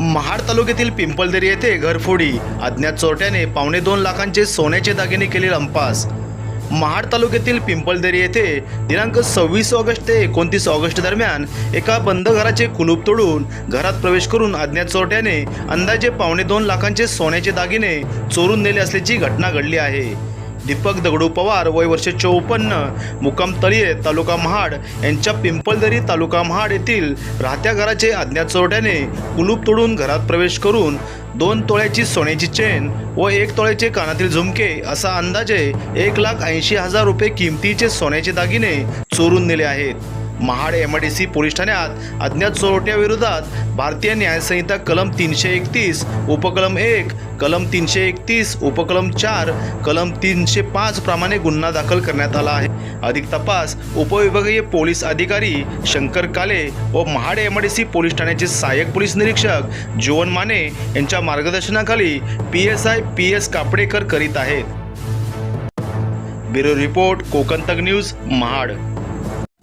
महाड तालुक्यातील पिंपलदेरी येथे घरफोडी अज्ञात चोरट्याने पावणे दोन लाखांचे सोन्याचे दागिने केले लंपास. महाड तालुक्यातील पिंपलदेरी येथे दिनांक सव्वीस ऑगस्ट ते एकोणतीस ऑगस्ट दरम्यान एका बंद घराचे कुलूप तोडून घरात प्रवेश करून अज्ञात चोरट्याने अंदाजे पावणे दोन लाखांचे सोन्याचे दागिने चोरून नेले असल्याची घटना घडली आहे. दीपक दगडू पवार वय वर्ष चौपन्न मुक्काम तळीये तालुका महाड यांच्या पिंपलदरी तालुका महाड येथील राहत्या घराचे अज्ञात चोरट्याने कुलूप तोडून घरात प्रवेश करून दोन तोळ्याची सोन्याची चेन व एक तोळ्याचे कानातील झुमके असा अंदाजे एक लाख ऐंशी हजार रुपये किमतीचे सोन्याचे दागिने चोरून नेले आहेत. Mahad M I D C police ठाण्यात अज्ञात चोरट्याविरोधात भारतीय न्यायसंहिता कलम तीनशे एकतीस उपकलम एक कलम तीनशे एकतीस उपकलम चार कलम तीनशे पाच प्रमाणे गुन्हा दाखल करण्यात आला आहे. अधिक तपास उपविभागीय पोलीस अधिकारी शंकर काले व Mahad M I D C police ठाण्याचे सहाय्यक पोलीस निरीक्षक जीवन माने यांच्या मार्गदर्शनाखाली P S I P S Kapadekar करीत आहेत. ब्युरो रिपोर्ट कोकण तग न्यूज महाड.